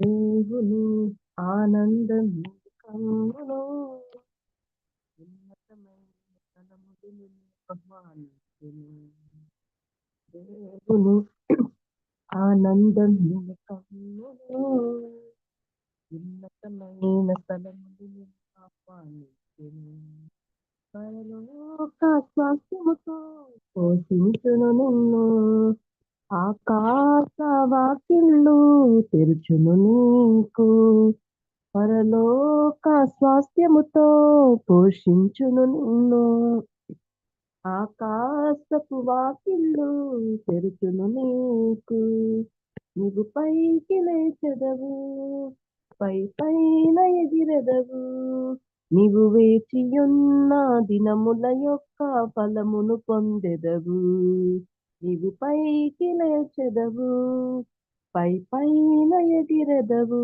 దేవుని ఆనందం కమ్మును ఉన్నతమైన స్థలములు నిన్ను ఆహ్వానించును. దేవుని ఆనందం నిన్ను కమ్మును ఉన్నతమైన స్థలములు నిన్ను ఆహ్వానించును పరలోక స్వాస్థ్యముతో పోషించును నిన్ను ఆకాశ వాకిళ్ళు తెరుచును నీకు. పరలోక స్వాస్థ్యముతో పోషించును నిన్ను. ఆకాశపు వాకిళ్ళు తెరుచును నీకు. నీవు పైకి లేచెదవు పై పైన ఎగిరెదవు. నీవు వేచియున్న దినముల యొక్క ఫలమును పొందెదవు. నీవు పైకి లేచెదవు పై పైన ఎగిరెదవు.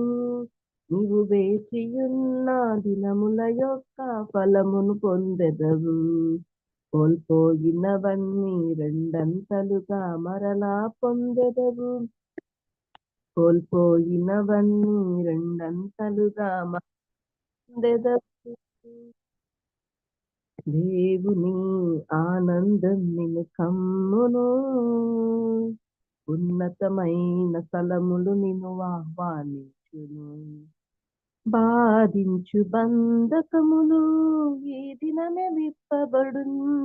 నీవు వేచియున్న దినముల యొక్క ఫలమును పొందెదవు. కోల్పోయినవన్నీ రెండంతలుగా మరలా పొందెదవు. కోల్పోయినవన్నీ రెండంతలుగా పొందెదవు. దేవుని ఆనందం నిన్ను కమ్మును. ఉన్నతమైన స్థలములు నిన్ను ఆహ్వానించును. బాధించు బంధకములు ఈ దినమే విప్పబడును.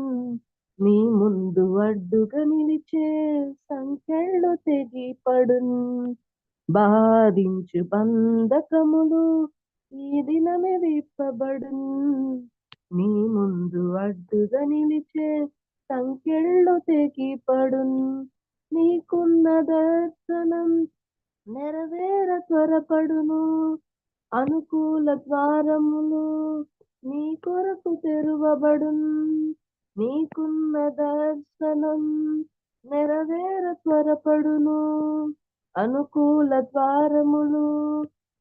నీ ముందు అడ్డుగా నిలిచే సంఖ్యలు తెగిపడును. బాధించు బంధకములు ఈ దినమే విప్పబడు నీ ముందు అడ్డుగా నిలిచే సంఖ్యలు పడున్. నీకున్న దర్శనం నెరవేర త్వరపడును. అనుకూల ద్వారములు నీ కొరకు తెరువబడున్. నీకున్న దర్శనం నెరవేర త్వరపడును. అనుకూల ద్వారములు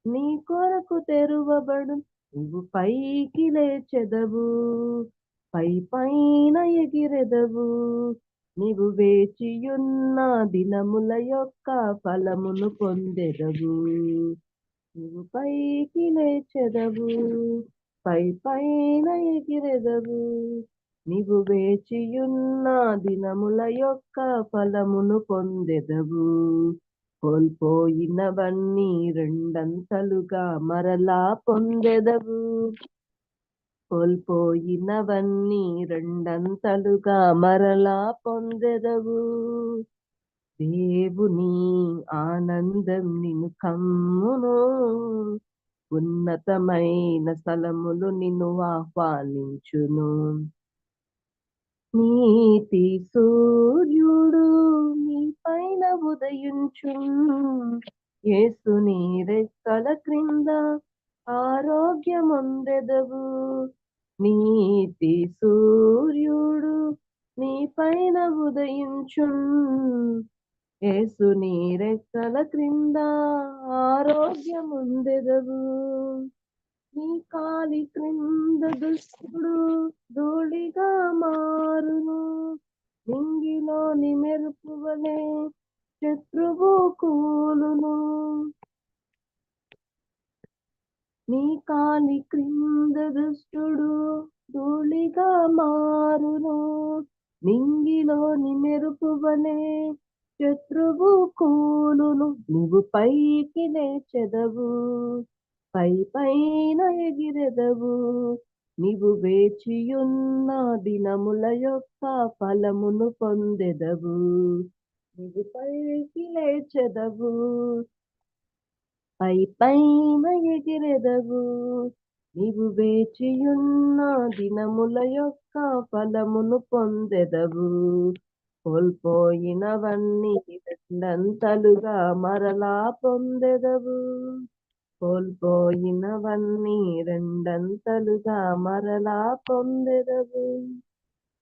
నీ కొరకు తెరువబడు నువ్వు పైకి లేచెదవు పై పైన ఎగిరెదవు. నీవు వేచియున్న దినముల యొక్క ఫలమును పొందెదవు. నువ్వు పైకి లేచెదవు పై పైన ఎగిరెదవు. నీవు వేచియున్న దినముల యొక్క ఫలమును పొందెదవు. కోల్పోయినవన్నీ రెండంతలుగా మరలా పొందెదవు. కోల్పోయినవన్నీ రెండంతలుగా మరలా పొందెదవు. దేవుని ఆనందం నిన్ను కమ్మును. ఉన్నతమైన స్థలములు నిన్ను ఆహ్వానించును. నీతి సూర్యుడు నీ పైన ఉదయించు. ఏసు నీ రెక్కల క్రింద ఆరోగ్యముందెదవు. నీతి సూర్యుడు నీ పైన ఉదయించు. ఏసు నీ రెక్కల క్రింద ఆరోగ్యముందెదవు. నీ కాలి క్రింద దుష్టుడు ధూళిగా మారును. నింగిలోని మెరుపు శత్రువు కూలును. నీ కాలి క్రింద దుష్టుడు ధూళిగా మారును. నింగిలోని మెరుపు శత్రువు కూలును. నువ్వు పైకి లేచెదవు. పై పైన ఎగిరెదవు. నీవు వేచియున్న దినముల యొక్క ఫలమును పొందెదవు. నీవు పైకి లేచెదవు. పై పైన ఎగిరెదవు. నీవు వేచియున్న దినముల యొక్క ఫలమును పొందెదవు. కోల్పోయినవన్నీ రెండంతలుగా మరలా పొందెదవు. కోల్పోయినవన్నీ రెండంతలుగా మరలా పొందెదవు.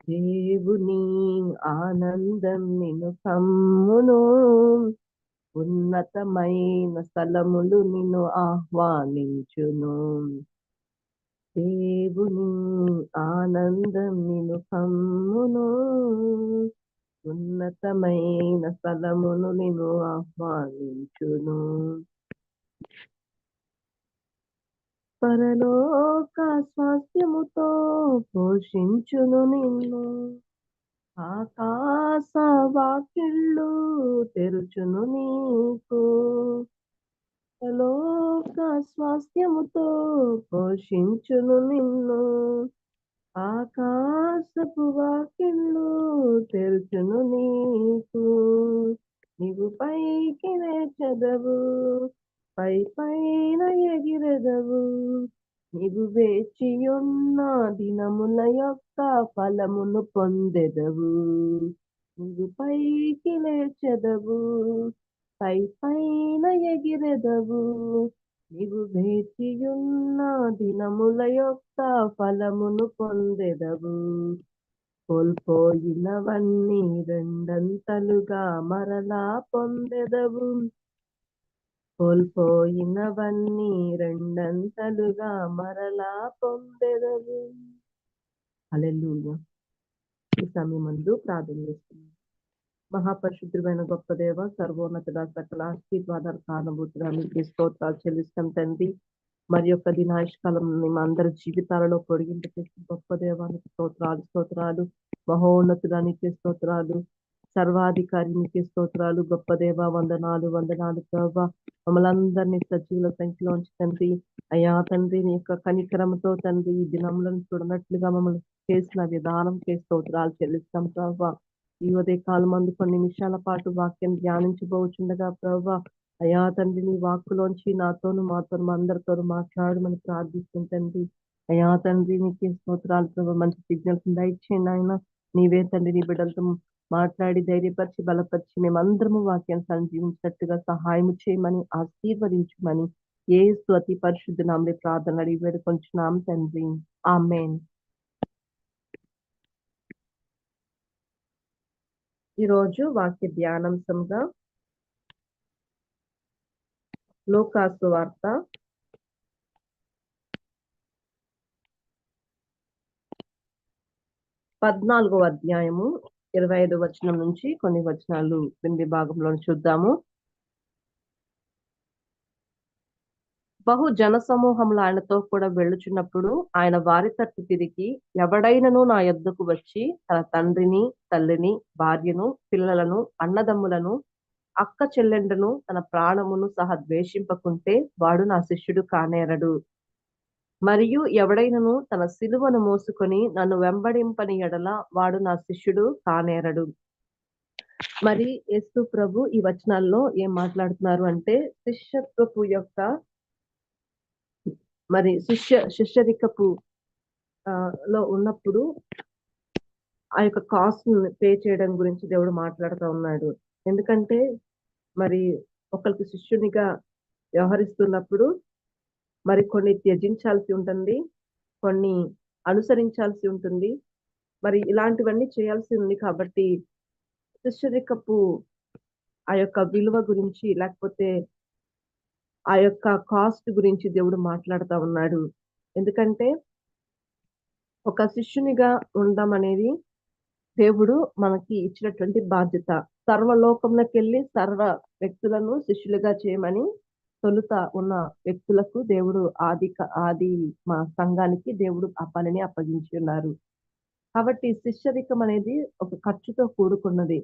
దేవుని ఆనందం నిను కమ్మును ఉన్నతమైన స్థలములు నిన్ను ఆహ్వానించును. దేవుని ఆనందం నిను కమ్మును ఉన్నతమైన స్థలమును నిన్ను ఆహ్వానించును. పరలోక స్వాస్థ్యముతో పోషించును నిన్ను. ఆకాశ వాకిళ్ళు తెరుచును నీకు. లోక స్వాస్థ్యముతో పోషించును నిన్ను. ఆకాశపు వాకిళ్ళు తెరుచును నీకు. నీవు పైకి చదవు పై పైన ఎగిరెదవు. నీవు వేచియున్న దినముల యొక్క ఫలమును పొందెదవు. నీవు పైకి లేచెదవు. పై పైన ఎగిరెదవు. నీవు వేచియున్న దినముల యొక్క ఫలమును పొందెదవు. కోల్పోయినవన్నీ రెండంతలుగా మరలా పొందెదవు. కోల్పోయినవన్నీ రెండంతలుగా మరలా పొందెదవు. అలెల్లు ఈ సమయమందు ప్రార్థన చేస్తున్నాం. మహాపరిశుద్ధుడైన గొప్ప దేవ సర్వోన్నతుడ సకల ఆశీర్వాదాలు కారణభూతుడా మీకు స్తోత్రాలు చెల్లిస్తాం తండ్రి. మరి యొక్క దినాయుష్కాలం మేము అందరి జీవితాలలో పొడిగింపు చేసిన గొప్ప దేవానికి స్తోత్రాలు స్తోత్రాలు. మహోన్నతుడానికి స్తోత్రాలు. సర్వాధికారి నీకే స్తోత్రాలు గొప్ప దేవ వందనాలు వందనాలు ప్రభా. మమ్మల్ని అందరినీ సజీవుల సంఖ్యలో ఉంచి తండ్రి. అయ్యా తండ్రి నీ యొక్క కనికరంతో తండ్రి ఈ దినములను చూడనట్లుగా మమ్మల్ని చేసిన విధానం స్తోత్రాలు చెల్లిస్తాం ప్రభావ ఈ ఉదయ కాలం మందు కొన్ని నిమిషాల పాటు వాక్యం ధ్యానించబోచుండగా ప్రభా. అయా తండ్రి నీ వాక్కులోంచి నాతోను మాతోను అందరితోనూ అందరితో మాట్లాడమని ప్రార్థిస్తుంటండి అయా తండ్రి నీకే స్తోత్రాలు ప్రభా. మంచి సిగ్నల్స్ దయచేయండి ఆయన నీవే తండ్రి నీ బిడ్డలతో మాట్లాడి ధైర్యపరిచి బలపరిచి మేమందరము వాక్యాన్ని సంజీవించినట్టుగా సహాయం చేయమని ఆశీర్వదించమని ఏ స్వతి పరిశుద్ధ నామని ప్రార్థన అడిగి వేడుకొంచున్నాం తండ్రి. ఆమెన్. ఈరోజు వాక్య ధ్యానాంశంగా లోకాసు వార్త. పద్నాలుగో అధ్యాయము. ఇరవై ఐదు వచనం నుంచి కొన్ని వచనాలు కింది భాగంలో చూద్దాము. బహు జన సమూహంలో ఆయనతో కూడా వెళ్ళుచున్నప్పుడు ఆయన వారి తట్టు తిరిగి ఎవడైనను నా యొద్దకు వచ్చి తన తండ్రిని తల్లిని భార్యను పిల్లలను అన్నదమ్ములను అక్క చెల్లెండ్రను తన ప్రాణమును సహా ద్వేషింపకుంటే వాడు నా శిష్యుడు కానేరడు. మరియు ఎవడైనను తన సిలువను మోసుకొని నన్ను వెంబడింపని ఎడల వాడు నా శిష్యుడు కానేరడు. మరి యేసు ప్రభు ఈ వచనాల్లో ఏం మాట్లాడుతున్నారు అంటే శిష్యత్వపు యొక్క మరి శిష్య శిష్యరికపు లో ఉన్నప్పుడు ఆ యొక్క కాస్ట్ పే చేయడం గురించి దేవుడు మాట్లాడుతూ ఉన్నాడు. ఎందుకంటే మరి ఒకరికి శిష్యునిగా వ్యవహరిస్తున్నప్పుడు మరి కొన్ని త్యజించాల్సి ఉంటుంది కొన్ని అనుసరించాల్సి ఉంటుంది. మరి ఇలాంటివన్నీ చేయాల్సి ఉంది కాబట్టి శిష్యరికపు ఆ యొక్క విలువ గురించి లేకపోతే ఆ యొక్క కాస్ట్ గురించి దేవుడు మాట్లాడుతూ ఉన్నాడు. ఎందుకంటే ఒక శిష్యునిగా ఉండడం అనేది దేవుడు మనకి ఇచ్చినటువంటి బాధ్యత. సర్వలోకంలోకి వెళ్ళి సర్వ వ్యక్తులను శిష్యులుగా చేయమని తొలుత ఉన్న వ్యక్తులకు దేవుడు ఆది ఆది మా సంఘానికి దేవుడు ఆ పనిని అప్పగించి ఉన్నారు. కాబట్టి శిష్యరికం అనేది ఒక ఖర్చుతో కూడుకున్నది.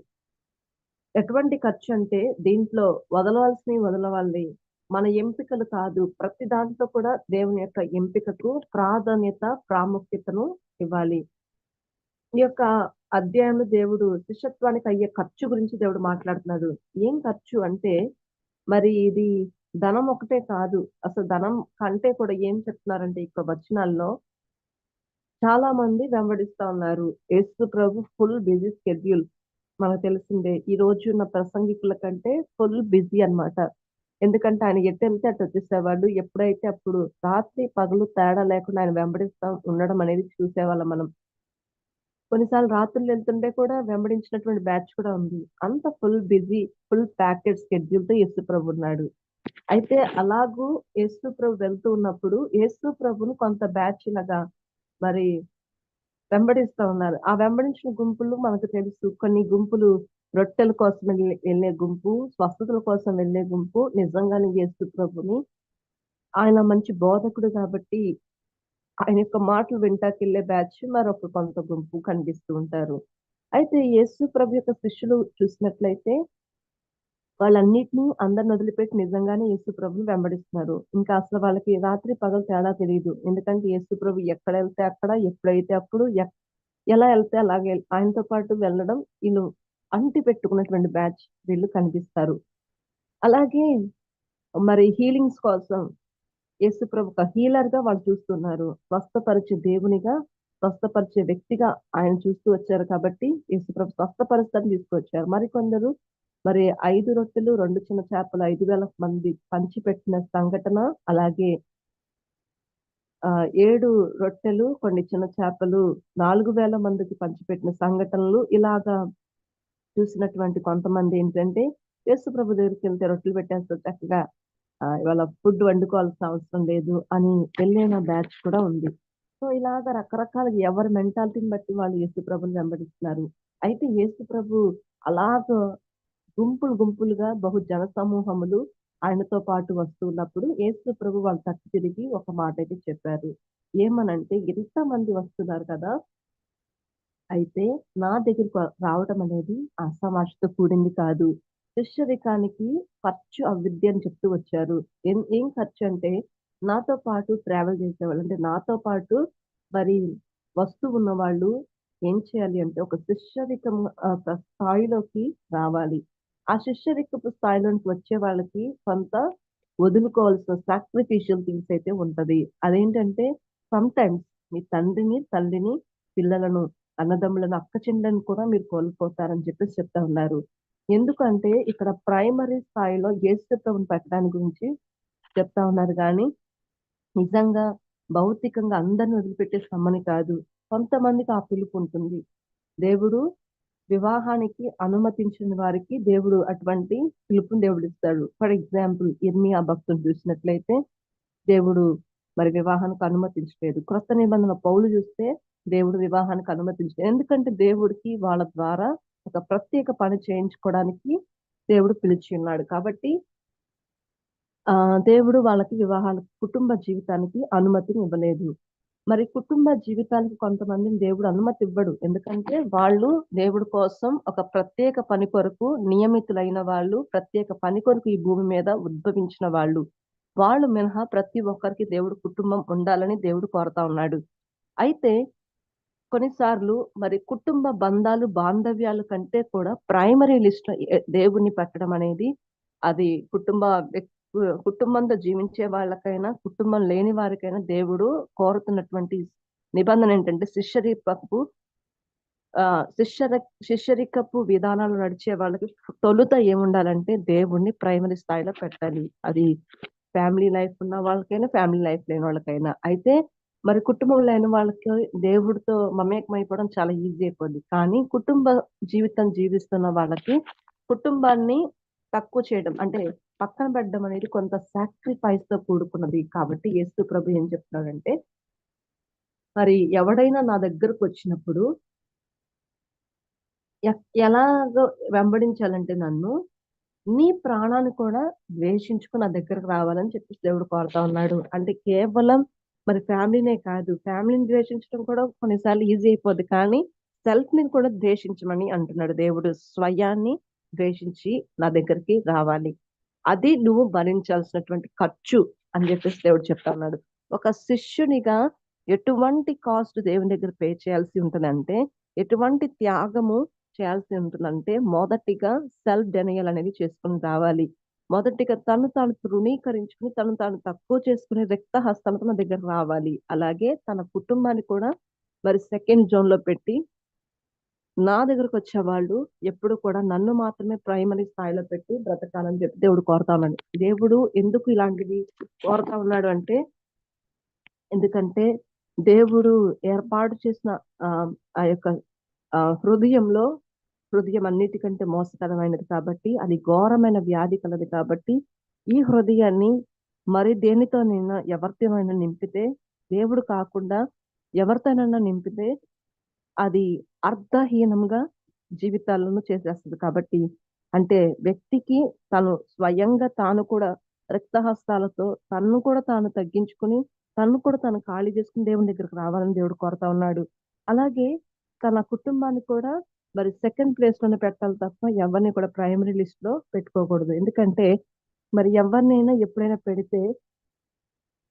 ఎటువంటి ఖర్చు అంటే దీంట్లో వదలవలసినవి వదలవాలి. మన ఎంపికలు కాదు. ప్రతి దాంట్లో కూడా దేవుని యొక్క ఎంపికకు ప్రాధాన్యత ప్రాముఖ్యతను ఇవ్వాలి. ఈ యొక్క అధ్యాయంలో దేవుడు శిష్యత్వానికి అయ్యే ఖర్చు గురించి దేవుడు మాట్లాడుతున్నాడు. ఏం ఖర్చు అంటే మరి ఇది ధనం ఒకటే కాదు అసలు ధనం కంటే కూడా ఏం చెప్తున్నారంటే ఇక్కడ వచనాల్లో చాలా మంది వెంబడిస్తా ఉన్నారు. యేసు ప్రభు ఫుల్ బిజీ స్కెడ్యూల్. మనకు తెలిసిందే ఈ రోజు ఉన్న ప్రసంగికుల కంటే ఫుల్ బిజీ అన్నమాట. ఎందుకంటే ఆయన ఎటు వెళ్తే అటు వచ్చేసేవాడు. ఎప్పుడైతే అప్పుడు రాత్రి పగలు తేడా లేకుండా ఆయన వెంబడిస్తా ఉండడం అనేది చూసేవాళ్ళం మనం. కొన్నిసార్లు రాత్రులు వెళ్తుంటే కూడా వెంబడించినటువంటి బ్యాచ్ కూడా ఉంది. అంత ఫుల్ బిజీ ఫుల్ ప్యాకెట్ షెడ్యూల్తో యేసు ప్రభు ఉన్నాడు. అయితే అలాగూ యేసు ప్రభు వెళ్తూ ఉన్నప్పుడు యేసు ప్రభును కొంత బ్యాచ్ లాగా మరి వెంబడిస్తా ఉన్నారు. ఆ వెంబడించిన గుంపులు మనకు తెలుసు. కొన్ని గుంపులు రొట్టెల కోసం వెళ్ళే వెళ్ళే గుంపు, స్వస్థతల కోసం వెళ్ళే గుంపు, నిజంగానే యేసు ప్రభుని ఆయన మంచి బోధకుడు కాబట్టి ఆయన యొక్క మాటలు వింటాకెళ్ళే బ్యాచ్ మరొక కొంత గుంపు కనిపిస్తూ ఉంటారు. అయితే యేసు ప్రభు యొక్క శిష్యులు చూసినట్లయితే వాళ్ళన్నిటిని అందరిని వదిలిపెట్టి నిజంగానే యేసు ప్రభుని వెంబడిస్తున్నారు. ఇంకా అసలు వాళ్ళకి రాత్రి పగలు తేడా తెలియదు ఎందుకంటే యేసు ప్రభు ఎక్కడ వెళ్తే అక్కడ, ఎప్పుడైతే అప్పుడు, ఎలా వెళ్తే అలాగే ఆయనతో పాటు వెళ్ళడం వీళ్ళు అంటి పెట్టుకున్నటువంటి బ్యాచ్ వీళ్ళు కనిపిస్తారు. అలాగే మరి హీలింగ్స్ కోసం యేసు ప్రభు ఒక హీలర్‌గా వాళ్ళు చూస్తున్నారు. స్వస్థపరిచే దేవునిగా, స్వస్థపరిచే వ్యక్తిగా ఆయన చూస్తూ వచ్చారు కాబట్టి యేసు ప్రభు స్వస్థపరుస్తారని తీసుకొచ్చారు. మరికొందరు మరి ఐదు రొట్టెలు, రెండు చిన్న చేపలు ఐదు వేల మంది పంచిపెట్టిన సంఘటన, అలాగే ఆ ఏడు రొట్టెలు, కొన్ని చిన్న చేపలు 4,000 మందికి పంచిపెట్టిన సంఘటనలు ఇలాగా చూసినటువంటి కొంతమంది ఏంటంటే యేసు ప్రభు దగ్గరికెళ్తే రొట్టెలు పెట్టేస్తారు చక్కగా ఆహ్, ఇవాళ ఫుడ్ వండుకోవాల్సిన అవసరం లేదు అని వెళ్ళిన బ్యాచ్ కూడా ఉంది. సో, ఇలాగ రకరకాలుగా ఎవరి మెంటాలిటీని బట్టి వాళ్ళు యేసు ప్రభుని వెంబడిస్తున్నారు. అయితే యేసు ప్రభు అలాగ గుంపులు గుంపులుగా బహు జన సమూహములు ఆయనతో పాటు వస్తున్నప్పుడు యేసు ప్రభు వాళ్ళ తట్టు తిరిగి ఒక మాట అయితే చెప్పారు. ఏమనంటే ఎంతమంది వస్తున్నారు కదా! అయితే నా దగ్గరకు రావటం అనేది ఆషామాషీతో కూడింది కాదు. శిష్యరికానికి ఖర్చు అవిద్య అని చెప్తూ వచ్చారు. ఏం ఏం ఖర్చు అంటే నాతో పాటు ట్రావెల్ చేసేవాళ్ళు అంటే నాతో పాటు మరి వస్తూ ఉన్నవాళ్ళు ఏం చేయాలి అంటే ఒక శిష్యరికం స్థాయిలోకి రావాలి. ఆ శిష్యరికపు స్థాయిలోనికి వచ్చే వాళ్ళకి కొంత వదులుకోవాల్సిన సాక్రిఫిషియల్ థింగ్స్ అయితే ఉంటది. అదేంటంటే సమ్‌టైమ్స్ మీ తండ్రిని, తల్లిని, పిల్లలను, అన్నదమ్ములను, అక్క అక్కచెల్లెలను కూడా మీరు కోల్పోతారని చెప్పేసి చెప్తా ఉన్నారు. ఎందుకంటే ఇక్కడ ప్రైమరీ స్థాయిలో యేసు పెట్టడాని గురించి చెప్తా ఉన్నారు కానీ నిజంగా భౌతికంగా అందరిని వదిలిపెట్టే సమ్మని కాదు. కొంతమందికి ఆ పిలుపు ఉంటుంది. దేవుడు వివాహానికి అనుమతించిన వారికి దేవుడు అటువంటి పిలుపుని దేవుడిస్తాడు. ఫర్ ఎగ్జాంపుల్ ఇర్మియా భక్తులు చూసినట్లయితే దేవుడు మరి వివాహానికి అనుమతించలేదు. క్రొత్త నిబంధన పౌలు చూస్తే దేవుడు వివాహానికి అనుమతించలేదు. ఎందుకంటే దేవుడికి వాళ్ళ ద్వారా ఒక ప్రత్యేక పని చేయించుకోవడానికి దేవుడు పిలిచి ఉన్నాడు. కాబట్టి ఆ దేవుడు వాళ్ళకి వివాహాలకు కుటుంబ జీవితానికి అనుమతిని ఇవ్వలేదు. మరి కుటుంబ జీవితానికి కొంతమందిని దేవుడు అనుమతి ఇవ్వడు. ఎందుకంటే వాళ్ళు దేవుడి కోసం ఒక ప్రత్యేక పని కొరకు నియమితులైన వాళ్ళు, ప్రత్యేక పని కొరకు ఈ భూమి మీద ఉద్భవించిన వాళ్ళు. వాళ్ళు మినహా ప్రతి ఒక్కరికి దేవుడు కుటుంబం ఉండాలని దేవుడు కోరతా ఉన్నాడు. అయితే కొన్నిసార్లు మరి కుటుంబ బంధాలు, బాంధవ్యాల కంటే కూడా ప్రైమరీ లిస్ట్‌లో ఎ దేవుడిని పెట్టడం అనేది అది కుటుంబ వ్యక్ కుటుంబంతో జీవించే వాళ్ళకైనా, కుటుంబం లేని వారికైనా దేవుడు కోరుతున్నటువంటి నిబంధన ఏంటంటే శిష్యరికపు ఆ శిష్యర శిష్యరికపు విధానాలు నడిచే వాళ్ళకి తొలుత ఏముండాలంటే దేవుడిని ప్రైమరీ స్థాయిలో పెట్టాలి. అది ఫ్యామిలీ లైఫ్ ఉన్న వాళ్ళకైనా, ఫ్యామిలీ లైఫ్ లేని వాళ్ళకైనా. అయితే మరి కుటుంబం లేని వాళ్ళకి దేవుడితో మమేకమైపోవడం చాలా ఈజీ అయిపోద్ది. కానీ కుటుంబ జీవితం జీవిస్తున్న వాళ్ళకి కుటుంబాన్ని తక్కువ చేయడం అంటే పక్కన పెట్టడం అనేది కొంత సాక్రిఫైస్తో కూడుకున్నది. కాబట్టి యేసు ప్రభు ఏం చెప్తున్నాడంటే మరి ఎవడైనా నా దగ్గరకు వచ్చినప్పుడు ఎలాగో వెంబడించాలంటే నన్ను, నీ ప్రాణాన్ని కూడా ద్వేషించుకొని నా దగ్గరకు రావాలని చెప్పేసి దేవుడు కోరుతా ఉన్నాడు. అంటే కేవలం మరి ఫ్యామిలీనే కాదు. ఫ్యామిలీని ద్వేషించడం కూడా కొన్నిసార్లు ఈజీ అయిపోద్ది. కానీ సెల్ఫ్ని కూడా ద్వేషించమని అంటున్నాడు దేవుడు. స్వయాన్ని ద్వేషించి నా దగ్గరికి రావాలి. అది నువ్వు భరించాల్సినటువంటి ఖర్చు అని చెప్పేసి దేవుడు చెప్తా ఉన్నాడు. ఒక శిష్యునిగా ఎటువంటి కాస్ట్ దేవుని దగ్గర పే చేయాల్సి ఉంటుందంటే ఎటువంటి త్యాగము చేయాల్సి ఉంటుందంటే, మొదటిగా సెల్ఫ్ డెనియల్ అనేది చేసుకొని రావాలి. మొదటిగా తను తాను తృణీకరించుకొని, తను తాను తక్కువ చేసుకునే రక్త హస్తాలతో నా దగ్గర రావాలి. అలాగే తన కుటుంబాన్ని కూడా మరి సెకండ్ జోన్లో పెట్టి నా దగ్గరకి వచ్చే వాళ్ళు ఎప్పుడు కూడా నన్ను మాత్రమే ప్రైమరీ స్థాయిలో పెట్టి బ్రతకాలని చెప్పి దేవుడు కోరుతా ఉన్నాడు. దేవుడు ఎందుకు ఇలాంటివి కోరుతా ఉన్నాడు అంటే, ఎందుకంటే దేవుడు ఏర్పాటు చేసిన ఆ యొక్క హృదయంలో హృదయం అన్నిటికంటే మోసకరమైనది కాబట్టి, అది ఘోరమైన వ్యాధి కలది కాబట్టి, ఈ హృదయాన్ని మరి దేనితో నేను ఎవరితోనైనా నింపితే, దేవుడు కాకుండా ఎవరితోనైనా నింపితే అది అర్థహీనంగా జీవితాలను చేసేస్తుంది. కాబట్టి అంటే వ్యక్తికి తను స్వయంగా తాను కూడా రక్తహస్తాలతో తన్ను కూడా తాను తగ్గించుకుని తను కూడా తను ఖాళీ చేసుకుని దేవుని దగ్గరకు రావాలని దేవుడు కోరుతా ఉన్నాడు. అలాగే తన కుటుంబాన్ని కూడా మరి సెకండ్ ప్లేస్లోనే పెట్టాలి తప్ప ఎవరిని కూడా ప్రైమరీ లిస్ట్లో పెట్టుకోకూడదు. ఎందుకంటే మరి ఎవరినైనా ఎప్పుడైనా పెడితే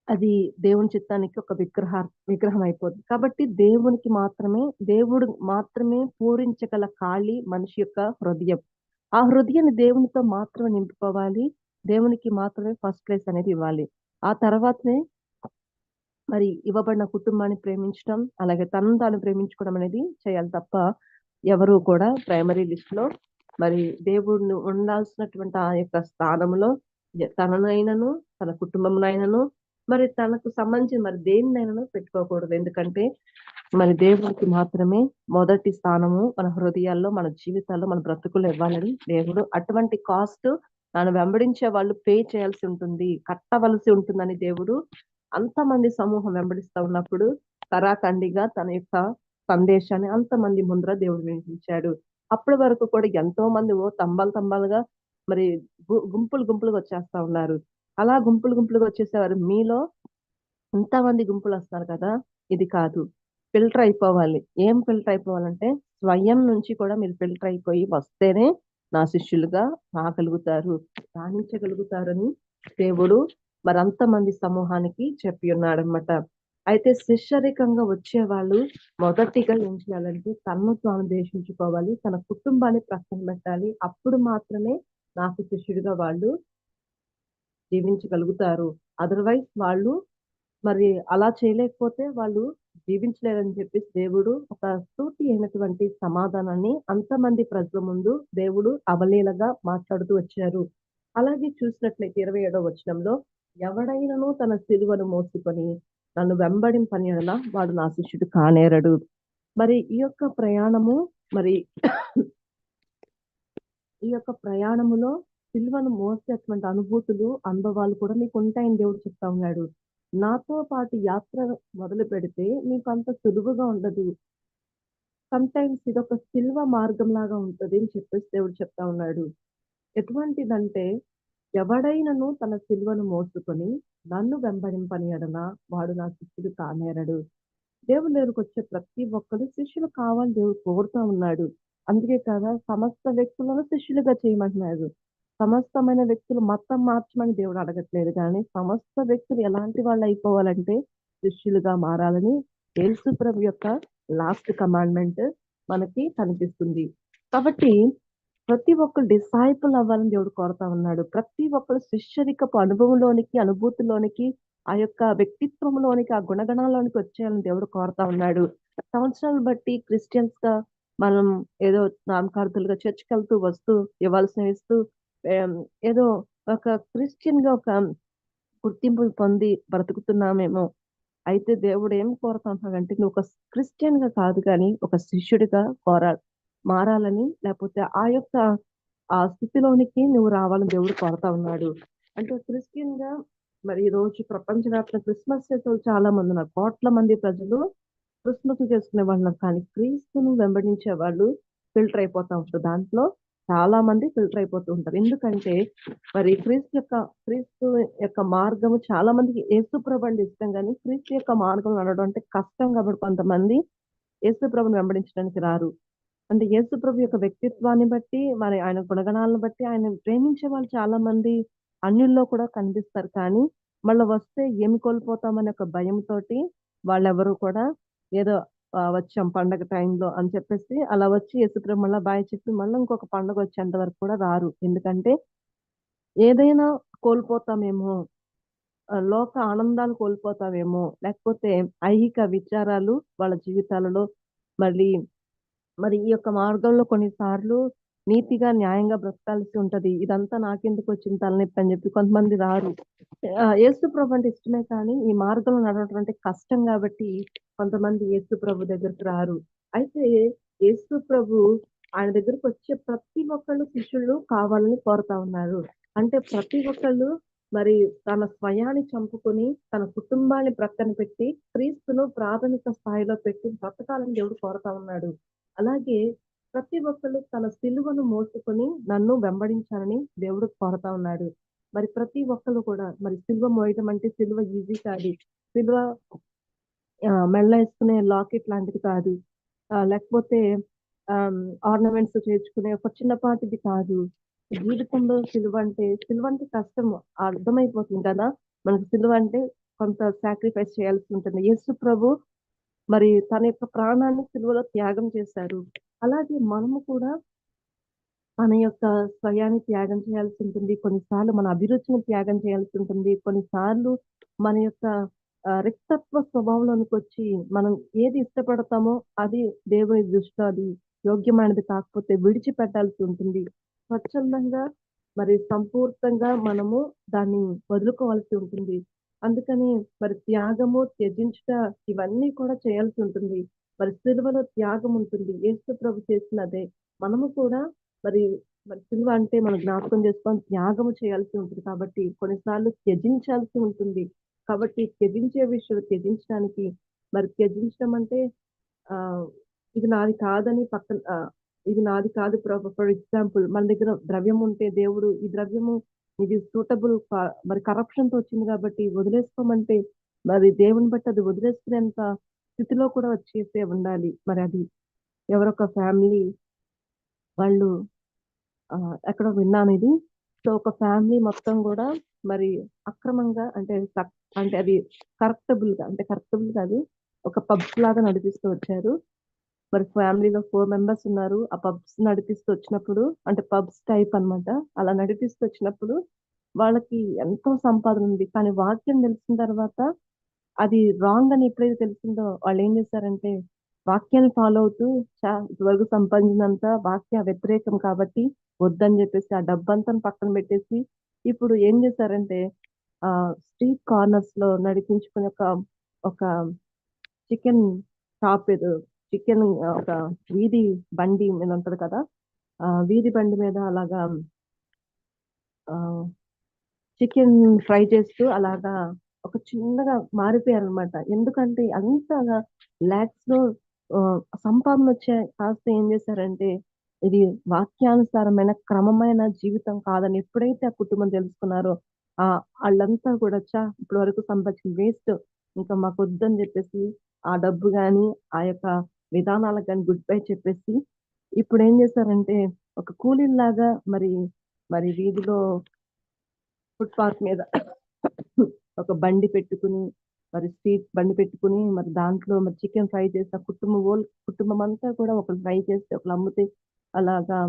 అది దేవుని చిత్తానికి ఒక విగ్రహ విగ్రహం అయిపోతుంది కాబట్టి దేవునికి మాత్రమే దేవుడు మాత్రమే పూరించగల ఖాళీ మనిషి యొక్క హృదయం. ఆ హృదయాన్ని దేవునితో మాత్రమే నింపుకోవాలి. దేవునికి మాత్రమే ఫస్ట్ ప్లేస్ అనేది ఇవ్వాలి. ఆ తర్వాతనే మరి ఇవ్వబడిన కుటుంబాన్ని ప్రేమించడం అలాగే తనను తాను ప్రేమించుకోవడం అనేది చేయాలి తప్ప ఎవరు కూడా ప్రైమరీ లిస్ట్లో మరి దేవుడిని ఉండాల్సినటువంటి ఆ యొక్క స్థానంలో తననైనను తన కుటుంబంనైనను మరి తనకు సంబంధించిన మరి దేనినైనాను పెట్టుకోకూడదు. ఎందుకంటే మరి దేవుడికి మాత్రమే మొదటి స్థానము మన హృదయాల్లో మన జీవితాల్లో మన బ్రతుకులు ఇవ్వాలని దేవుడు అటువంటి కాస్ట్ నన్ను వెంబడించే వాళ్ళు పే చేయాల్సి ఉంటుంది కట్టవలసి ఉంటుందని దేవుడు అంతమంది సమూహం వెంబడిస్తా ఉన్నప్పుడు తరాకండిగా తన యొక్క సందేశాన్ని అంతమంది ముందర దేవుడు వినిపించాడు. అప్పటి వరకు కూడా ఎంతో మంది ఓ తంబాలు తంబాలుగా మరి గుంపులు గుంపులుగా వచ్చేస్తా ఉన్నారు. అలా గుంపులు గుంపులుగా వచ్చేసేవారు. మీలో ఇంతమంది గుంపులు వస్తారు కదా ఇది కాదు. ఫిల్టర్ అయిపోవాలి. ఏం ఫిల్టర్ అయిపోవాలంటే స్వయం నుంచి కూడా మీరు ఫిల్టర్ అయిపోయి వస్తేనే నా శిష్యులుగా రాగలుగుతారు రాణించగలుగుతారని దేవుడు మరి అంతమంది సమూహానికి చెప్పి ఉన్నాడు అనమాట అయితే శిష్యరికంగా వచ్చే వాళ్ళు మొదటిగా ఏం చేయాలంటే తనను తాను దేశించుకోవాలి తన కుటుంబాన్ని ప్రక్కన పెట్టాలి. అప్పుడు మాత్రమే నాకు శిష్యుడిగా వాళ్ళు జీవించగలుగుతారు. అదర్వైజ్ వాళ్ళు మరి అలా చేయలేకపోతే వాళ్ళు జీవించలేరని చెప్పి దేవుడు ఒక సూటి అయినటువంటి సమాధానాన్ని అంతమంది ప్రజల ముందు దేవుడు అవలీలగా మాట్లాడుతూ వచ్చారు. అలాగే చూసినట్లయితే ఇరవై ఏడవ వచనంలో ఎవడైనను తన సిలువను మోసుకొని నన్ను వెంబడింపని ఎడల వాడు నా శిష్యుడు కానేరడు. మరి ఈ యొక్క ప్రయాణము మరి ఈ యొక్క ప్రయాణములో సిల్వను మోసేటువంటి అనుభూతులు అనుభవాలు కూడా మీకు ఉంటాయని దేవుడు చెప్తా ఉన్నాడు. నాతో పాటు యాత్ర మొదలు పెడితే మీకు అంత సులువుగా ఉండదు. టైమ్స్ ఇది ఒక సిల్వ మార్గం లాగా ఉంటుంది అని చెప్పేసి దేవుడు చెప్తా ఉన్నాడు. ఎటువంటిదంటే ఎవడైనను తన సిల్వను మోసుకొని నన్ను వెంబడింపని ఎడన వాడు నా శిష్యుడు కానేరడు. దేవుని దగ్గరకు వచ్చే ప్రతి ఒక్కరు శిష్యులు కావాలని దేవుడు కోరుతా ఉన్నాడు. అందుకే కదా సమస్త వ్యక్తులను శిష్యులుగా చేయమంటున్నాడు. సమస్తమైన వ్యక్తులు మతం మార్చమని దేవుడు అడగట్లేదు కానీ సమస్త వ్యక్తులు ఎలాంటి వాళ్ళు అయిపోవాలంటే శిష్యులుగా మారాలని యేసు ప్రభు యొక్క లాస్ట్ కమాండ్మెంట్ మనకి కనిపిస్తుంది. కాబట్టి ప్రతి ఒక్కరు డిసైపుల్ అవ్వాలని దేవుడు కోరుతా ఉన్నాడు. ప్రతి ఒక్కరు శిష్యరికపు అనుభవంలోనికి అనుభూతిలోనికి ఆ యొక్క వ్యక్తిత్వంలోనికి ఆ గుణగణాల్లోనికి వచ్చేయాలని దేవుడు కోరుతా ఉన్నాడు. సంవత్సరాలు బట్టి క్రిస్టియన్స్గా మనం ఏదో నామకార్థులుగా చర్చికి వెళ్తూ వస్తూ ఇవ్వాల్సిన ఇస్తూ ఏదో ఒక క్రిస్టియన్గా ఒక గుర్తింపు పొంది బ్రతుకుతున్నామేమో. అయితే దేవుడు ఏం కోరుతున్నాడంటే నువ్వు ఒక క్రిస్టియన్గా కాదు కానీ ఒక శిష్యుడిగా కోరా మారాలని లేకపోతే ఆ యొక్క ఆ స్థితిలోనికి నువ్వు రావాలని దేవుడు కోరుతా ఉన్నాడు. అంటే క్రిస్టియన్గా మరి ఈ రోజు ప్రపంచవ్యాప్తంగా క్రిస్మస్ చేసేవాళ్ళు చాలా మంది ఉన్నారు. కోట్ల మంది ప్రజలు క్రిస్మస్ చేసుకునే వాళ్ళు కానీ క్రీస్తును వెంబడించే వాళ్ళు ఫిల్టర్ అయిపోతా ఉంటారు. దాంట్లో చాలా మంది ఫిల్టర్ అయిపోతూ ఉంటారు. ఎందుకంటే మరి క్రీస్తు యొక్క క్రీస్తు యొక్క మార్గము చాలా మందికి ఏసుప్రభుని ఇష్టం కానీ క్రీస్తు యొక్క మార్గం నడవడం అంటే కష్టం కాబట్టి కొంతమంది యేసుప్రభుని వెంబడించడానికి రారు. అంటే యేసు ప్రభు యొక్క వ్యక్తిత్వాన్ని బట్టి మరి ఆయన గుణగణాలను బట్టి ఆయన ప్రేమించే వాళ్ళు చాలా మంది అన్యుల్లో కూడా కనిపిస్తారు. కానీ మళ్ళీ వస్తే ఏమి కోల్పోతామనే ఒక భయంతోటి వాళ్ళెవరూ కూడా ఏదో వచ్చాం పండగ టైంలో అని చెప్పేసి అలా వచ్చి యేసుప్రభు మళ్ళీ బాయ్ చెప్పి మళ్ళీ ఇంకొక పండగ వచ్చేంత వరకు కూడా రారు. ఎందుకంటే ఏదైనా కోల్పోతామేమో లోక ఆనందాలు కోల్పోతామేమో లేకపోతే ఐహిక విచారాలు వాళ్ళ జీవితాలలో మళ్ళీ మరి ఈ యొక్క మార్గంలో కొన్నిసార్లు నీతిగా న్యాయంగా బ్రతకాల్సి ఉంటది. ఇదంతా నాకెందుకు వచ్చింది తలనొప్పి అని చెప్పి కొంతమంది రారు. ఆ, యేసు ప్రభు అంటే ఇష్టమే కానీ ఈ మార్గంలో నడవడం అంటే కష్టం కాబట్టి కొంతమంది యేసు ప్రభు దగ్గరకు రారు. అయితే యేసు ప్రభు ఆయన దగ్గరకు వచ్చే ప్రతి ఒక్కళ్ళు శిష్యులు కావాలని కోరుతా ఉన్నారు. అంటే ప్రతి ఒక్కళ్ళు మరి తన స్వయాన్ని చంపుకొని తన కుటుంబాన్ని ప్రక్కన పెట్టి క్రీస్తును ప్రాథమిక స్థాయిలో పెట్టి బ్రతకాలని దేవుడు కోరుతా ఉన్నాడు. అలాగే ప్రతి ఒక్కళ్ళు తన సిలువను మోసుకొని నన్ను వెంబడించాలని దేవుడు కోరుతా ఉన్నాడు. మరి ప్రతి ఒక్కళ్ళు కూడా మరి సిల్వ మోయడం అంటే సిల్వ ఈజీ కాదు. సిల్వ మెళ్ళ వేసుకునే లాకెట్ లాంటిది కాదు. ఆ, లేకపోతే ఆర్నమెంట్స్ చేర్చుకునే ఒక చిన్నపాటిది కాదు. జీవితంలో సిలువ అంటే సిలువ అంటే కష్టం అర్థమైపోతుంది కదా? మనకు సిలువ అంటే కొంత సాక్రిఫైస్ చేయాల్సి ఉంటుంది. యేసు ప్రభు మరి తన యొక్క ప్రాణాన్ని సిలువలో త్యాగం చేశారు. అలాగే మనము కూడా మన యొక్క స్వయాన్ని త్యాగం చేయాల్సి ఉంటుంది. కొన్నిసార్లు మన అభిరుచిని త్యాగం చేయాల్సి ఉంటుంది. కొన్నిసార్లు మన యొక్క రిక్తత్వ స్వభావంలోనికి వచ్చి మనం ఏది ఇష్టపడతామో అది దేవుని దృష్టిలో అది యోగ్యమైనది కాకపోతే విడిచిపెట్టాల్సి ఉంటుంది. స్వచ్ఛందంగా మరి సంపూర్తంగా మనము దాన్ని వదులుకోవాల్సి ఉంటుంది. అందుకని మరి త్యాగము త్యజించుట ఇవన్నీ కూడా చేయాల్సి ఉంటుంది. మరి సిలువలో త్యాగం ఉంటుంది. యేసు ప్రభు చేసినదే మనము కూడా మరి మరి సిలువ అంటే మనం జ్ఞాపకం చేసుకొని త్యాగము చేయాల్సి ఉంటుంది కాబట్టి కొన్నిసార్లు త్యజించాల్సి ఉంటుంది. కాబట్టి త్యజించే విషయం త్యజించడానికి మరి త్యజించడం అంటే ఆ ఇది నాది కాదని పక్కన ఇది నాది కాదు ఫర్ ఎగ్జాంపుల్ మన దగ్గర ద్రవ్యం ఉంటే దేవుడు ఈ ద్రవ్యము ఇది సూటబుల్ మరి కరప్షన్తో వచ్చింది కాబట్టి వదిలేసుకోమంటే మరి దేవుని బట్టి అది వదిలేసుకునేంత స్థితిలో కూడా వచ్చేసే ఉండాలి. మరి అది ఎవరొక ఫ్యామిలీ వాళ్ళు ఎక్కడో విన్నాను ఇది. సో ఒక ఫ్యామిలీ మొత్తం కూడా మరి అక్రమంగా అంటే అంటే అది కరెక్టబుల్గా అంటే కరెక్టబుల్ కాదు. ఒక పబ్స్ లాగా నడిపిస్తూ వచ్చారు. మరి ఫ్యామిలీలో ఫోర్ మెంబర్స్ ఉన్నారు. ఆ పబ్స్ నడిపిస్తూ వచ్చినప్పుడు అంటే పబ్స్ టైప్ అన్నమాట అలా నడిపిస్తూ వచ్చినప్పుడు వాళ్ళకి ఎంతో సంపాదన ఉంది. కానీ వాక్యం తెలిసిన తర్వాత అది రాంగ్ అని ఎప్పుడైతే తెలిసిందో వాళ్ళు ఏం చేశారంటే వాక్యాన్ని ఫాలో అవుతూ చా ఇదివరకు సంపాదించినంత వాక్య వ్యతిరేకం కాబట్టి వద్దని చెప్పేసి ఆ డబ్బంతా పక్కన పెట్టేసి ఇప్పుడు ఏం చేశారంటే ఆ స్ట్రీట్ కార్నర్స్లో నడిపించుకునే ఒక ఒక చికెన్ షాప్ ఏదో చికెన్ ఒక వీధి బండి మీద ఉంటది కదా ఆ వీధి బండి మీద అలాగా చికెన్ ఫ్రై చేస్తూ అలాగా ఒక చిన్నగా మారిపోయారు అనమాట ఎందుకంటే అంతగా లాక్స్లో సంపాదన వచ్చే కాస్త ఏం చేశారంటే ఇది వాక్యానుసారమైన క్రమమైన జీవితం కాదని ఎప్పుడైతే ఆ కుటుంబం తెలుసుకున్నారో ఆ వాళ్ళంతా కూడా చా ఇప్పటి వరకు సంపాదించిన వేస్ట్ ఇంకా మాకు వద్దని చెప్పేసి ఆ డబ్బు కానీ ఆ యొక్క విధానాలకు కానీ గుడ్ బై చెప్పేసి ఇప్పుడు ఏం చేశారంటే ఒక కూలీలాగా మరి మరి వీధిలో ఫుట్పాత్ మీద ఒక బండి పెట్టుకుని మరి స్ట్రీట్ బండి పెట్టుకుని మరి దాంట్లో మరి చికెన్ ఫ్రై చేసి ఆ కుటుంబం ఓల్ కుటుంబం అంతా కూడా ఒకరు ఫ్రై చేస్తే ఒకరు అమ్మితే అలాగా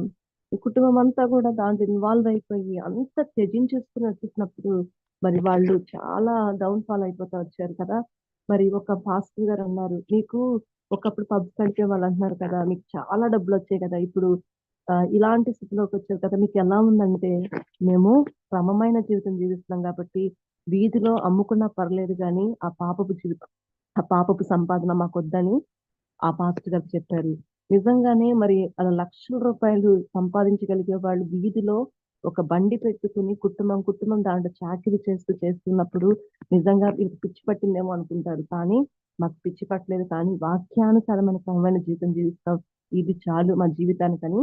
ఈ కుటుంబం అంతా కూడా దాంట్లో ఇన్వాల్వ్ అయిపోయి అంత త్యజించేసుకుని వచ్చేసినప్పుడు మరి వాళ్ళు చాలా డౌన్ ఫాల్ అయిపోతా వచ్చారు కదా. మరి ఒక పాస్టర్ గారు అన్నారు మీకు ఒకప్పుడు పబ్స్ కంటే వాళ్ళు అంటున్నారు కదా మీకు చాలా డబ్బులు వచ్చాయి కదా ఇప్పుడు ఇలాంటి స్థితిలోకి వచ్చారు కదా మీకు ఎలా ఉందంటే మేము క్రమమైన జీవితం జీవిస్తున్నాం కాబట్టి వీధిలో అమ్ముకున్నా పర్లేదు కానీ ఆ పాపపు జీవితం ఆ పాపపు సంపాదన మాకు వద్దని ఆ పాస్టర్ గారు చెప్పారు. నిజంగానే మరి అలా లక్షల రూపాయలు సంపాదించగలిగే వాళ్ళు వీధిలో ఒక బండి పెట్టుకుని కుటుంబం కుటుంబం దాంట్లో చాకిరి చేస్తూ చేస్తున్నప్పుడు నిజంగా వీళ్ళకి పిచ్చి పట్టిందేమో అనుకుంటారు. కానీ మాకు పిచ్చి పట్టలేదు. కానీ వాక్యానుసారమైన క్రమమైన జీవితం జీవిస్తాం. ఇది చాలు మా జీవితానికని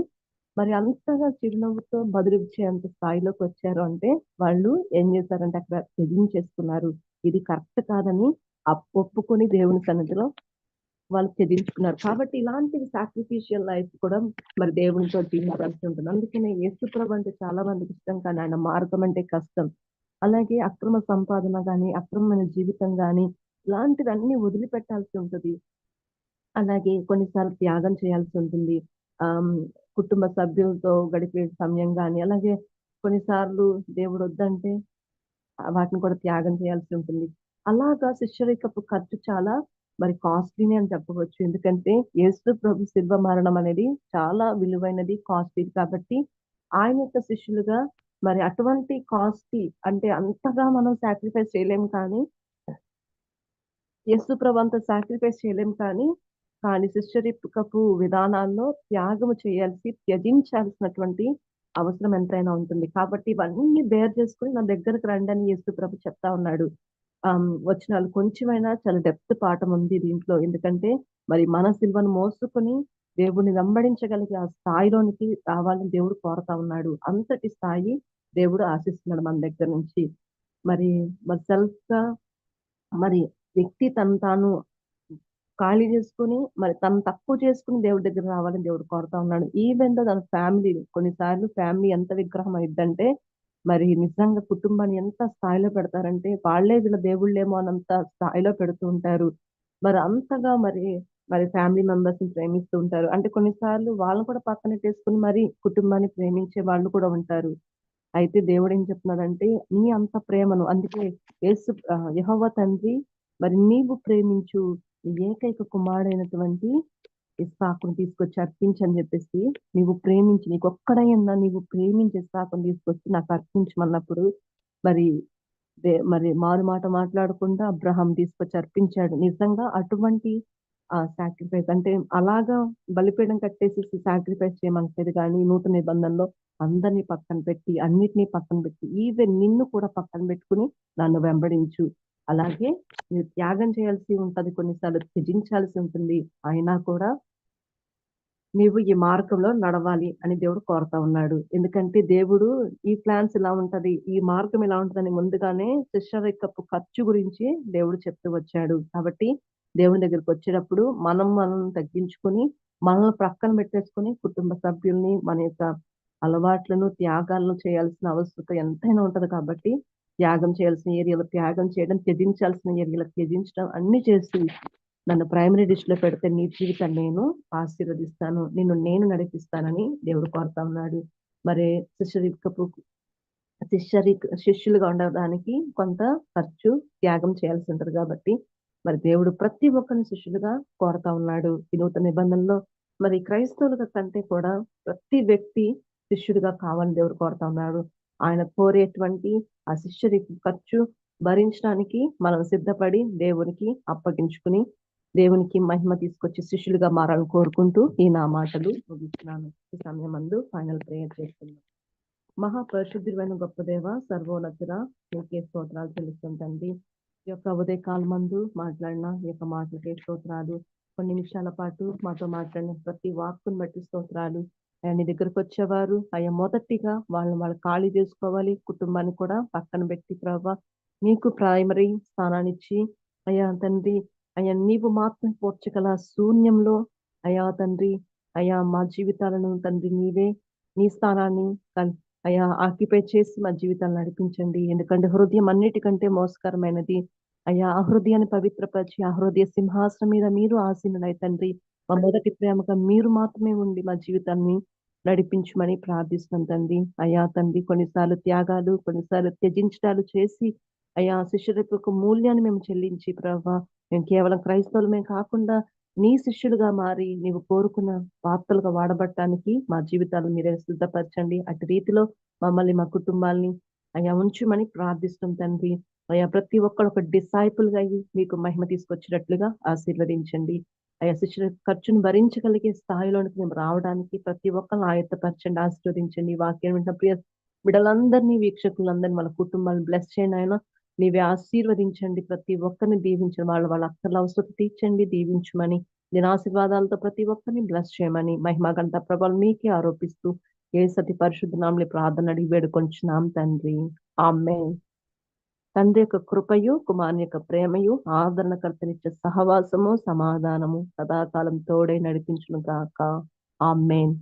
మరి అంతగా చిరునవ్వుతో బదులిచ్చేంత స్థాయిలోకి వచ్చారు అంటే వాళ్ళు ఏం చేశారంటే అక్కడ త్యజించేసుకున్నారు ఇది కరెక్ట్ కాదని ఒప్పుకొని దేవుని సన్నిధిలో వాళ్ళు త్యజించుకున్నారు కాబట్టి ఇలాంటి సాక్రిఫిషియల్ లైఫ్ కూడా మరి దేవునితో జీవించాల్సి ఉంటుంది. అందుకనే యేసుప్రభు అంటే చాలా మందికి ఇష్టం కానీ ఆయన మార్గం అంటే కష్టం. అలాగే అక్రమ సంపాదన కానీ అక్రమమైన జీవితం కానీ ఇలాంటివన్నీ వదిలిపెట్టాల్సి ఉంటుంది. అలాగే కొన్నిసార్లు త్యాగం చేయాల్సి ఉంటుంది. కుటుంబ సభ్యులతో గడిపే సమయం కానీ అలాగే కొన్నిసార్లు దేవుడు వద్దంటే వాటిని కూడా త్యాగం చేయాల్సి ఉంటుంది. అలాగా శిష్యరేఖపు ఖర్చు చాలా మరి కాస్ట్లీనే అని చెప్పవచ్చు. ఎందుకంటే యేసు ప్రభు శిల్వ మరణం అనేది చాలా విలువైనది కాస్ట్లీ కాబట్టి ఆయన యొక్క శిష్యులుగా మరి అటువంటి కాస్ట్లీ అంటే అంతగా మనం సాక్రిఫైస్ చేయలేము కానీ యేసు ప్రభు అంత సాక్రిఫైస్ చేయలేము కానీ కానీ శిష్యరిపుకపు విధానాల్లో త్యాగము చేయాల్సి త్యజించాల్సినటువంటి అవసరం ఎంతైనా ఉంటుంది. కాబట్టి ఇవన్నీ బేర్ చేసుకొని నా దగ్గరకు రండి అని యేసు ప్రభు చెప్తా ఉన్నాడు. ఆ హ్మ్. కొంచెమైనా చాలా డెప్త్ పాఠం ఉంది దీంట్లో. ఎందుకంటే మరి మన సిల్వను మోసుకొని దేవుడిని వెంబడించగలిగే ఆ స్థాయిలోనికి రావాలని దేవుడు కోరతా ఉన్నాడు. అంతటి స్థాయి దేవుడు ఆశిస్తున్నాడు మన దగ్గర నుంచి. మరి మరి సెల్ఫ్గా మరి వ్యక్తి తను తాను ఖాళీ చేసుకొని, మరి తను తక్కువ చేసుకుని దేవుడి దగ్గర రావాలని దేవుడు కోరుతా ఉన్నాడు. ఈవెన్ దో తన ఫ్యామిలీ కొన్నిసార్లు ఫ్యామిలీ ఎంత విగ్రహం అయిద్దంటే, మరి నిజంగా కుటుంబాన్ని ఎంత స్థాయిలో పెడతారంటే, వాళ్ళే వీళ్ళ దేవుళ్ళేమో అనంత స్థాయిలో పెడుతూ ఉంటారు. మరి అంతగా మరి, మరి ఫ్యామిలీ మెంబర్స్‌ని ప్రేమిస్తూ ఉంటారు. అంటే కొన్నిసార్లు వాళ్ళని కూడా పక్కన చేసుకుని మరి కుటుంబాన్ని ప్రేమించే వాళ్ళు కూడా ఉంటారు. అయితే దేవుడు ఏం చెప్తున్నాడంటే, నీ అంత ప్రేమను అందుకే యేసు యహోవ తండ్రి మరి నీవు ప్రేమించు ఏకైక కుమారుడైనటువంటి ఇస్సాకును తీసుకొచ్చి అర్పించని చెప్పేసి, నీవు ప్రేమించి నీకు ఒక్కడైనా నీవు ప్రేమించి ఇస్సాకును తీసుకొచ్చి నాకు అర్పించమన్నప్పుడు, మరి మరి మారు మాట మాట్లాడకుండా అబ్రహాం తీసుకొచ్చి అర్పించాడు. నిజంగా అటువంటి ఆ సాక్రిఫైస్ అంటే అలాగా బలిపీడం కట్టేసి సాక్రిఫైస్ చేయమనట్లేదు కానీ నూతన నిబంధనలో అందరిని పక్కన పెట్టి, అన్నిటిని పక్కన పెట్టి, ఈవెన్ నిన్ను కూడా పక్కన పెట్టుకొని నన్ను వెంబడించు. అలాగే మీరు త్యాగం చేయాల్సి ఉంటుంది కొన్నిసార్లు త్యజించాల్సి ఉంటుంది. అయినా కూడా నీవు ఈ మార్గంలో నడవాలి అని దేవుడు కోరుతా ఉన్నాడు. ఎందుకంటే దేవుడు ఈ ప్లాన్స్ ఇలా ఉంటది. ఈ మార్గం ఇలా ఉంటదని ముందుగానే శిష్యరికపు ఖర్చు గురించి దేవుడు చెప్తూ వచ్చాడు. కాబట్టి దేవుని దగ్గరికొచ్చేటప్పుడు మనం మనల్ని తగ్గించుకొని, మనల్ని ప్రక్కన పెట్టేసుకొని, కుటుంబ సభ్యుల్ని, మన యొక్క అలవాట్లను, త్యాగాలను చేయాల్సిన అవసరం ఎంతైనా ఉంటది కాబట్టి, త్యాగం చేయాల్సిన ఏరియాలో త్యాగం చేయడం, త్యజించాల్సిన ఏరియాలో త్యజించడం అన్ని చేసి, నన్ను ప్రైమరీ లిస్ట్‌లో పెడితే నీ జీవితాన్ని నేను ఆశీర్వదిస్తాను. నిన్ను నేను నడిపిస్తానని దేవుడు కోరుతా ఉన్నాడు. మరి శిష్యరికపు శిష్యరిక్ శిష్యులుగా ఉండడానికి కొంత ఖర్చు, త్యాగం చేయాల్సి ఉంటది కాబట్టి, మరి దేవుడు ప్రతి ఒక్కరిని శిష్యులుగా కోరుతా ఉన్నాడు. ఈ నూతన నిబంధనలో మరి క్రైస్తవుల కంటే కూడా ప్రతి వ్యక్తి శిష్యుడిగా కావాలని దేవుడు కోరుతా ఉన్నాడు. ఆయన కోరేటువంటి ఆ శిష్యుడి ఖర్చు భరించడానికి మనం సిద్ధపడి దేవునికి అప్పగించుకుని, దేవునికి మహిమ తీసుకొచ్చి శిష్యులుగా మారాలని కోరుకుంటూ ఈ నా మాటలు ముగిస్తున్నాను. ఈ అందు ఫైనల్ ప్రేయర్ చేస్తున్నాను మహాపరిశుద్ధుడైన గొప్ప దేవ, సర్వోన్నతుడా నీకే స్తోత్రాలు తెలుస్తుందండి ఈ యొక్క ఉదయకాలమందు మాట్లాడిన ఈ యొక్క మాటలకే స్తోత్రాలు. కొన్ని నిమిషాల పాటు మాతో మాట్లాడిన ప్రతి వాక్కుని బట్టి స్తోత్రాలు. నీ దగ్గరకు వచ్చేవారు అయ్యా మొదటిగా వాళ్ళని వాళ్ళు ఖాళీ చేసుకోవాలి. కుటుంబాన్ని కూడా పక్కన పెట్టి ప్రభా నీకు ప్రైమరీ స్థానాన్ని ఇచ్చి అయ్యా తండ్రి అయ్యా నీవు మాత్రం పోర్చగల శూన్యంలో అయ్యా తండ్రి అయ్యా మా జీవితాలను తండ్రి నీవే నీ స్థానాన్ని అయ్యా ఆక్యుపై చేసి మా జీవితాలను నడిపించండి. ఎందుకంటే హృదయం అన్నిటికంటే మోసకరమైనది. అయ్యా ఆ హృదయాన్ని పవిత్రపరిచి, ఆ హృదయ సింహాసనం మీద మీరు ఆసీనులై తండ్రి, మా మొదటి ప్రేమగా మీరు మాత్రమే ఉండి మా జీవితాన్ని నడిపించమని ప్రార్థిస్తున్నాం తండ్రి. అయ్యా తండ్రి కొన్నిసార్లు త్యాగాలు, కొన్నిసార్లు త్యజించడాలు చేసి అయా శిష్యులకు మూల్యాన్ని మేము చెల్లించి ప్రభా మేము కేవలం క్రైస్తవులమే కాకుండా నీ శిష్యులుగా మారి నీవు కోరుకున్న వార్తలుగా వాడబడటానికి మా జీవితాలు మీరే సిద్ధపరచండి. అటు రీతిలో మమ్మల్ని, మా కుటుంబాల్ని అయ్యా ఉంచుమని ప్రార్థిస్తాం తండ్రి. అయ్యా ప్రతి ఒక్కరు ఒక డిసైపుల్‌గా అయ్యి మీకు మహిమ తీసుకొచ్చినట్లుగా ఆశీర్వదించండి. అయ్యా శిష్యుల ఖర్చును భరించగలిగే స్థాయిలోనికి మేము రావడానికి ప్రతి ఒక్కరిని ఆయత్తపరచండి, ఆశీర్వదించండి. ఈ వాక్యం వింటున్న ప్రియ బిడ్డలందరినీ, వీక్షకులందరినీ, వాళ్ళ కుటుంబాలను బ్లెస్ చేయండి ఆయన నీవే ఆశీర్వదించండి. ప్రతి ఒక్కరిని దీవించండి. వాళ్ళ వాళ్ళ అక్కర్ల అవసరత తీర్చండి, దీవించమని, నేను ఆశీర్వాదాలతో ప్రతి ఒక్కరిని బ్లెస్ చేయమని, మహిమ గంట ప్రభావం మీకే ఆరోపిస్తూ యేసతి పరిశుద్ధ నామములో ప్రార్థన అడిగి వేడుకొంచున్నాం తండ్రి. ఆమె తండ్రి యొక్క కృపయు, కుమారుని యొక్క ప్రేమయు, ఆదరణకర్తనిచ్చే సహవాసము, సమాధానము సదాకాలం తోడై నడిపించును గాక. మెయిన్